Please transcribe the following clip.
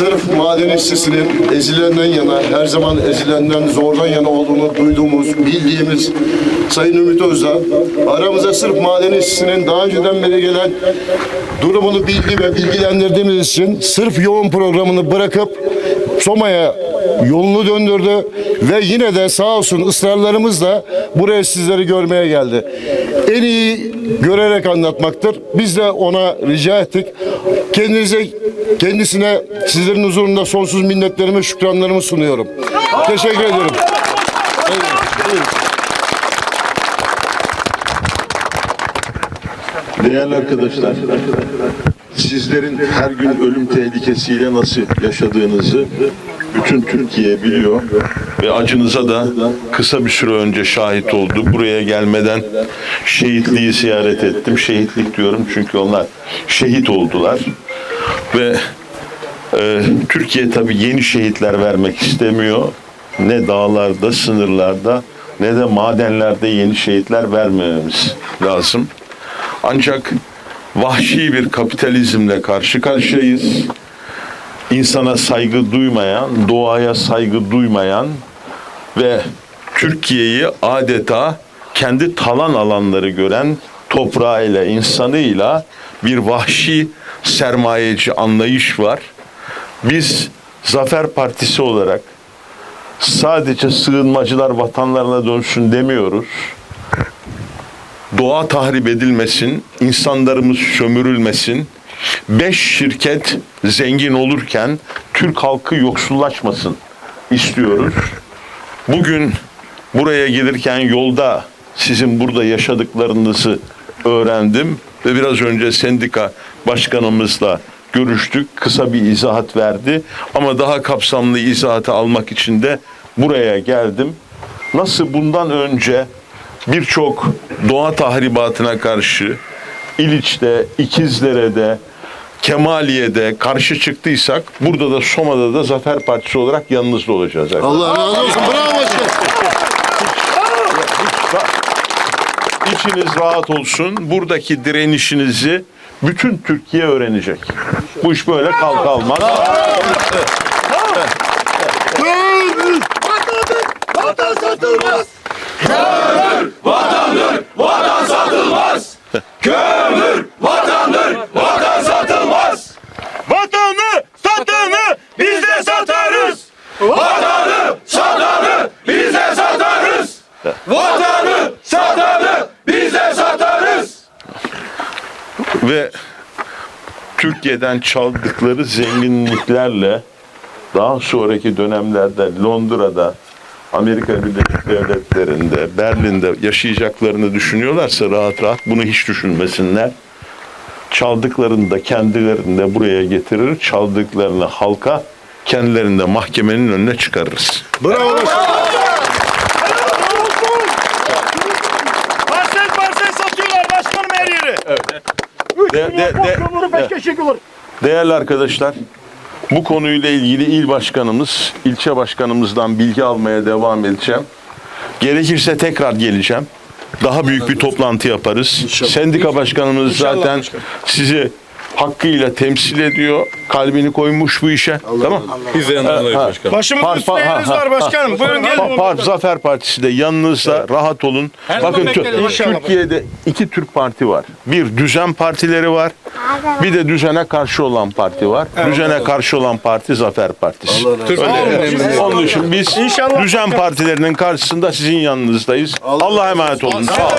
sırf maden işçisinin ezilenden yana, her zaman ezilenden, zordan yana olduğunu duyduğumuz, bildiğimiz Sayın Ümit Özdağ, aramıza sırf maden işçisinin daha önceden beri gelen durumunu bildi ve bilgilendirdiğimiz için sırf yoğun programını bırakıp Soma'ya yolunu döndürdü ve yine de sağ olsun ısrarlarımızla buraya sizleri görmeye geldi. En iyi görerek anlatmaktır. Biz de ona rica ettik. Kendinize kendisine sizlerin huzurunda sonsuz minnetlerimi, şükranlarımı sunuyorum. Teşekkür ederim. Değerli arkadaşlar, sizlerin her gün ölüm tehlikesiyle nasıl yaşadığınızı bütün Türkiye biliyor ve acınıza da kısa bir süre önce şahit oldu. Buraya gelmeden şehitliği ziyaret ettim. Şehitlik diyorum çünkü onlar şehit oldular ve e, Türkiye tabii yeni şehitler vermek istemiyor. Ne dağlarda, sınırlarda ne de madenlerde yeni şehitler vermememiz lazım. Ancak vahşi bir kapitalizmle karşı karşıyayız. İnsana saygı duymayan, doğaya saygı duymayan ve Türkiye'yi adeta kendi talan alanları gören toprağıyla, insanıyla bir vahşi sermayeci anlayış var. Biz Zafer Partisi olarak sadece sığınmacılar vatanlarına dönsün demiyoruz doğa tahrip edilmesin, insanlarımız sömürülmesin, beş şirket zengin olurken Türk halkı yoksullaşmasın istiyoruz. Bugün buraya gelirken yolda sizin burada yaşadıklarınızı öğrendim ve biraz önce sendika başkanımızla görüştük. Kısa bir izahat verdi ama daha kapsamlı izahatı almak için de buraya geldim. Nasıl bundan önce birçok doğa tahribatına karşı İliç'te, İkizdere'de, Kemaliye'de karşı çıktıysak burada da Soma'da da Zafer Partisi olarak yanınızda olacağız. arkadaşlar. Allah razı olsun. Bravo. İçiniz rahat olsun. Buradaki direnişinizi bütün Türkiye öğrenecek. Bu iş böyle kalk almaz. Vatanı satanı biz de satarız. Vatanı satanı biz de satarız. Vatanı satanı biz de satarız. ve Türkiye'den çaldıkları zenginliklerle daha sonraki dönemlerde Londra'da, Amerika Birleşik Devletleri'nde, Berlin'de yaşayacaklarını düşünüyorlarsa rahat rahat bunu hiç düşünmesinler. Çaldıklarını da kendilerini de buraya getirir, çaldıklarını halka kendilerinde mahkemenin önüne çıkarırız. Bravo başkanım. Parsel parsel satıyorlar başkanım her yeri. De- de- de- Değerli arkadaşlar, bu konuyla ilgili il başkanımız, ilçe başkanımızdan bilgi almaya devam edeceğim. Gerekirse tekrar geleceğim. Daha büyük bir toplantı yaparız. Sendika başkanımız zaten sizi hakkıyla temsil ediyor. Kalbini koymuş bu işe. tamam. Biz de yanındayız başkanım. Başımızın Par- par- ha, var ha, başkanım. Buyurun Pa- gelin. Par- Zafer Partisi de yanınızda rahat olun. Bakın Tü- Türkiye'de iki Türk parti var. Bir düzen partileri var. Bir de düzene karşı olan parti var. Düzene karşı olan parti Zafer Partisi. Öyle. Onun için biz düzen partilerinin karşısında sizin yanınızdayız. Allah'a emanet olun. Sağ olun.